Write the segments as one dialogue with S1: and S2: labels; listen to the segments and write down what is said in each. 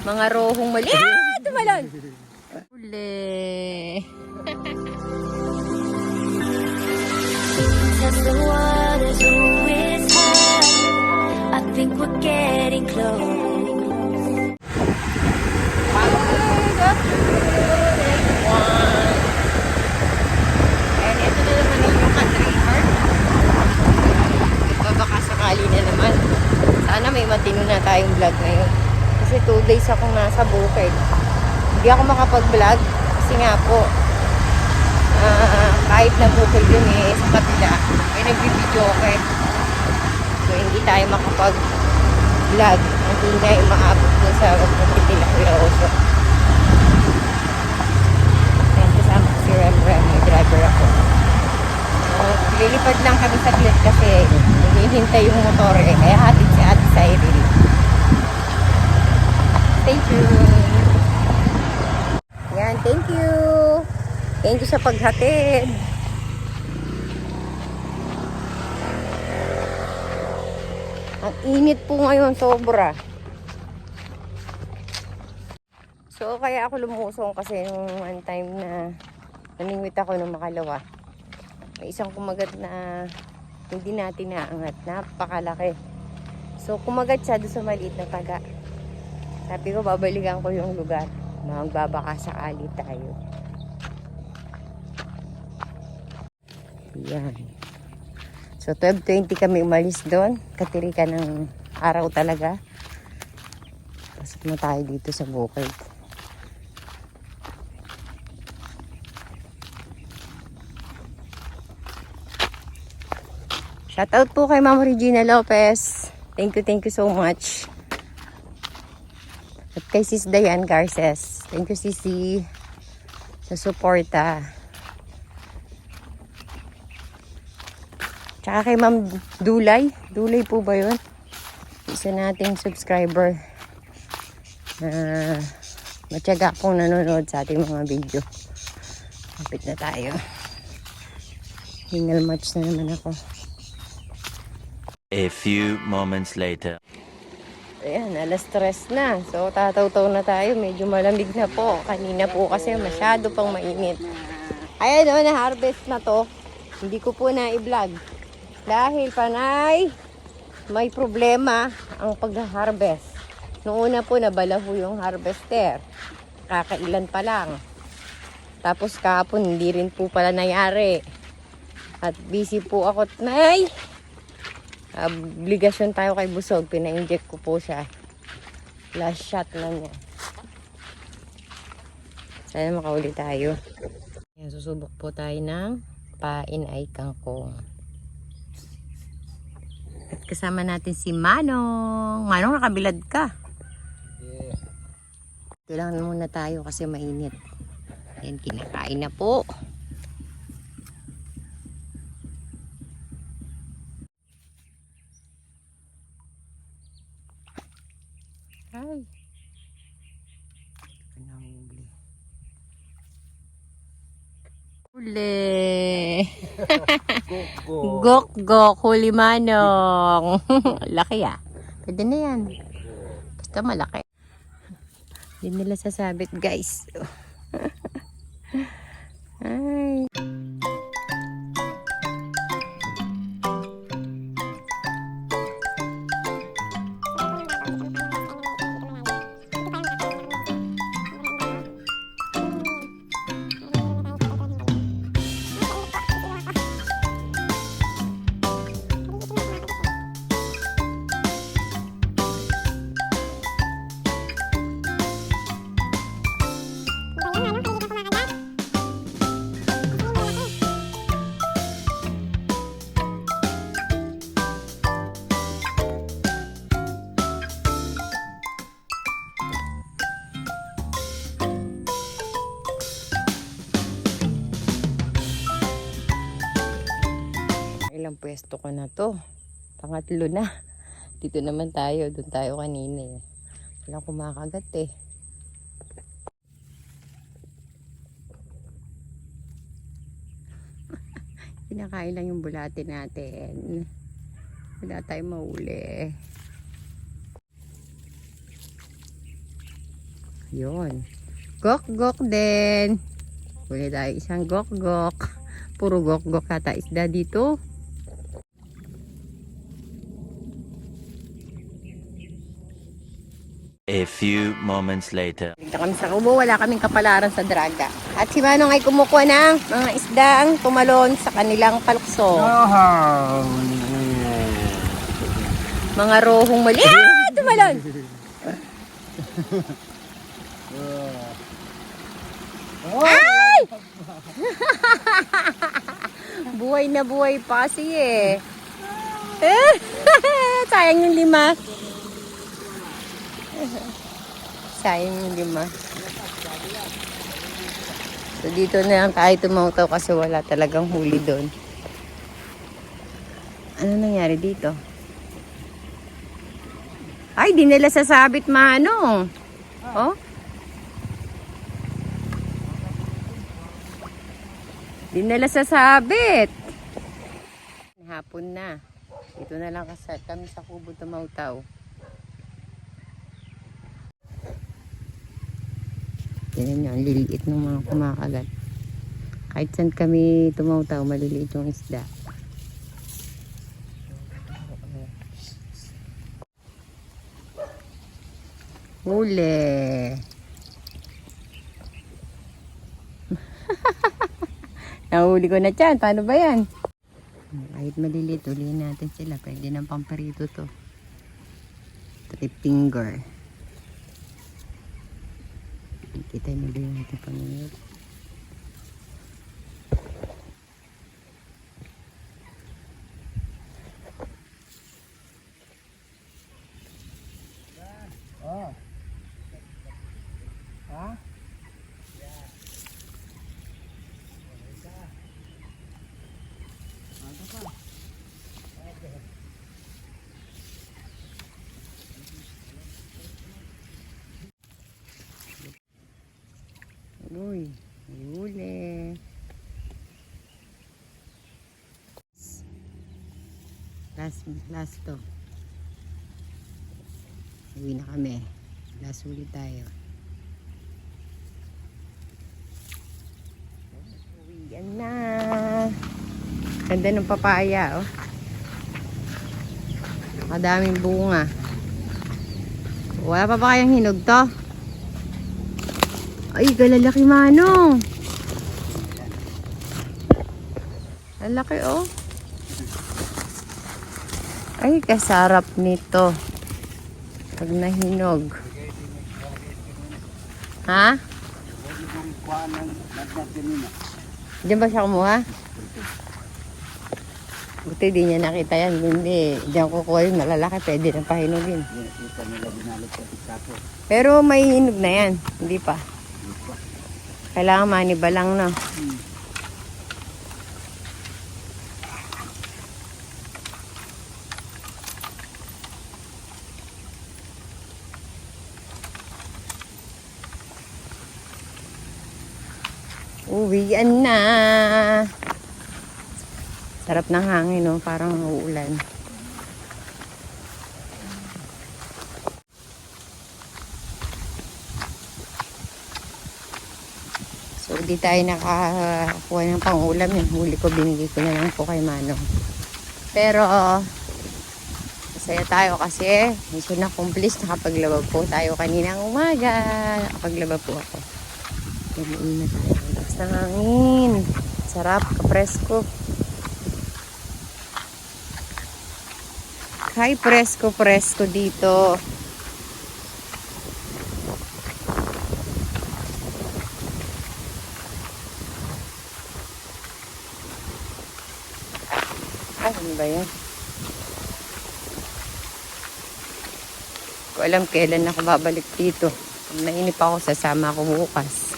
S1: Mga rohong mali. Ah! Tumalon! Uli.
S2: I think we're getting close.
S1: And ito na naman yung country heart. Ito baka sakali na naman. Sana may matino na tayong vlog ngayon. Kasi 2 days akong nasa bukid. Hindi ako makapag-vlog kasi nga po ah, kahit na bukid yun eh sa kapila may nagbibideo ko eh. So hindi tayo makapag-vlog. Hindi na yung maabot dun sa kapila Oso. Ayan, kasama ko si Rem Rem, may driver ako. So, lilipad lang kami saglit kasi hinihintay yung motor eh. Kaya hatid si Ate Cyril. Stay tuned! Yan, thank you! Thank you sa paghatid! Ang init po ngayon, sobra. So, kaya ako lumusong kasi nung one time na namingwit ako ng makalawa. May isang kumagat na hindi natin naangat. Napakalaki. So, kumagat siya doon sa maliit na taga. Sabi ko, babalikan ko yung lugar. Magbabaka sakali tayo. Yan. So, 12.20 kami umalis doon. Katirika ng araw talaga. Pasok na tayo dito sa bukid. Shoutout po kay Ma'am Regina Lopez. Thank you, thank you so much. At kay Sis Dayan Garces. Thank you, Sisi, sa suporta. Tsaka kay Ma'am Dulay. Dulay po ba yun? Isa nating subscriber na matyaga pong nanonood sa ating mga video. Kapit na tayo. Hingal match na naman ako.
S3: A few moments later.
S1: Ayan, alas stress na. So, tataw-taw na tayo. Medyo malamig na po. Kanina po kasi masyado pang mainit. Ayan o, na-harvest na to. Hindi ko po na-vlog. Dahil panay, may problema ang pag-harvest. Noong una po, nabala po yung harvester. Kakailan pa lang. Tapos kahapon, hindi rin po pala nangyari. At busy po ako. Nay! obligasyon tayo kay Busog. Pina-inject ko po siya. Last shot na niya. Sana makauli tayo. Susubok po tayo ng pain ay kangkong. At kasama natin si Manong. Manong, nakabilad ka. Kailangan muna tayo kasi mainit. Ayan, kinakain na po. Ay. Panahuli. Huli. Gok gok. Huli manong. Laki ah. Pwede na yan. Basta malaki. Hindi nila sasabit guys. Ay. Pwesto ko na to. Pangatlo na. Dito naman tayo. Doon tayo kanina eh. Kumakagat eh. Kinakain lang yung bulate natin. Wala tayong mauli. Yun. Gok-gok din. Huli tayo isang gok-gok. Puro gok-gok kata isda dito.
S3: A few moments later.
S1: Dito kami sa Kubo, wala kaming kapalaran sa draga. At si Manong ay kumukuha ng mga isdang tumalon sa kanilang palukso. Mga rohong mali. Ah! Tumalon! Ay! buhay na buhay pa kasi eh. Sayang yung lima. Sayang yung lima. So dito na lang tayo tumawtaw kasi wala talagang huli doon. Ano nangyari dito? Ay, di nila sasabit manong. Oh? Di nila sasabit. Hapon na. Dito na lang kasi kami sa kubo tumawtaw. Tingnan nyo, ang liliit ng mga kumakagat. Kahit saan kami tumawtaw, maliliit yung isda. Huli. Nahuli ko na dyan. Paano ba yan? Kahit maliliit, ulihin natin sila. Pwede ng pamperito to. Trip finger. Kita nyo din natin pamingit. Uy, may huli. Last, last to. Uwi na kami. Last ulit tayo. Uwian na. Ganda ng papaya, oh. Madaming bunga. Wala pa ba kayang hinog to? Ay, galalaki manong. Ang laki oh. Ay, kasarap nito. Pag nahinog. Ha? Diyan ba siya kumuha? Buti di niya nakita yan. Hindi. Diyan kukuha yung malalaki. Pwede na pahinugin. Pero may hinog na yan. Hindi pa. Kailangan maniba lang na. Uwian na. Sarap ng hangin, no? Parang uulan. So, di tayo nakakuha ng pangulam. Yung huli ko, binigay ko na lang po kay Manong. Pero, masaya tayo kasi mission accomplished. Nakapaglaba po tayo kaninang umaga. Nakapaglaba po ako. Pag-uwi na tayo. Lakas ng hangin. Sarap, kapresko. Hi, presko, presko dito. Ano ba yan? Ko alam kailan ako babalik dito. Pag nainip ako, sasama ako bukas.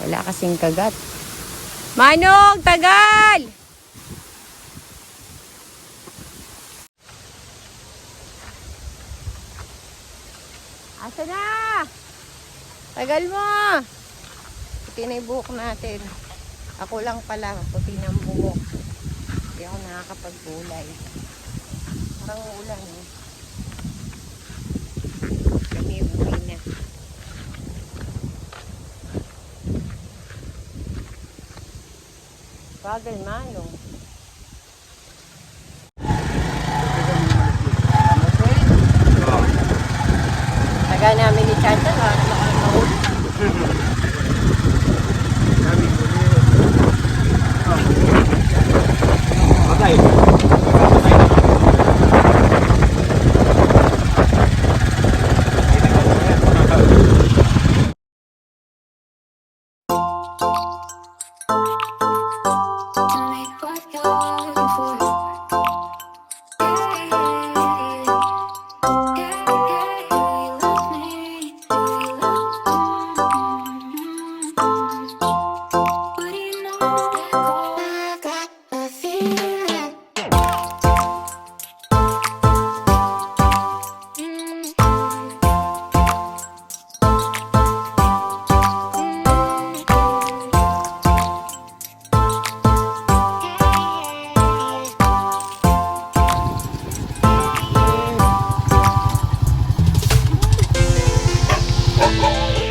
S1: Wala kasing kagat. Manong, tagal! Asa na? Tagal mo! Puti na natin. Ako lang pala, puti ng buhok. Hindi ako nakakapaggulay. Parang ulan eh. Kami
S2: uwi na. Bagal manong.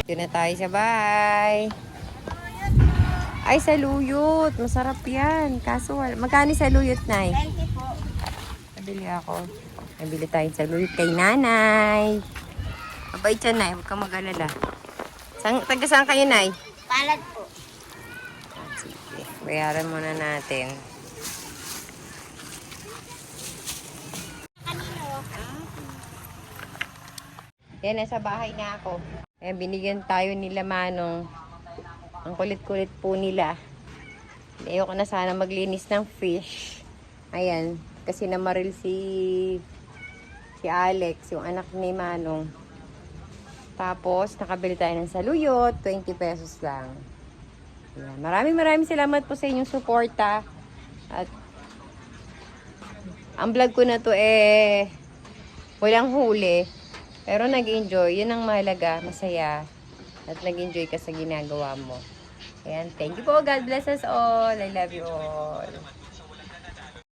S1: Dito na tayo sa bahay. Ay, saluyot. Masarap yan. Kaso, magkano saluyot, Nay? 20 po. Nabili ako. Nabili tayo saluyot kay nanay. Mabait siya, Nay. Huwag kang mag-alala. Sang, taga saan kayo, Nay?
S4: Palad po.
S1: Sige. Bayaran muna natin. Yan, nasa bahay na ako. Ayan, binigyan tayo nila Manong. Ang kulit-kulit po nila. Ayoko na sana maglinis ng fish. Ayan, kasi namaril si si Alex, yung anak ni Manong. Tapos, nakabili tayo ng saluyot, 20 pesos lang. Ayan. Maraming maraming salamat po sa inyong suporta. At ang vlog ko na to eh walang huli. Pero nag-enjoy. Yun ang mahalaga. Masaya. At nag-enjoy ka sa ginagawa mo. Ayan. Thank you po. God bless us all. I love you all.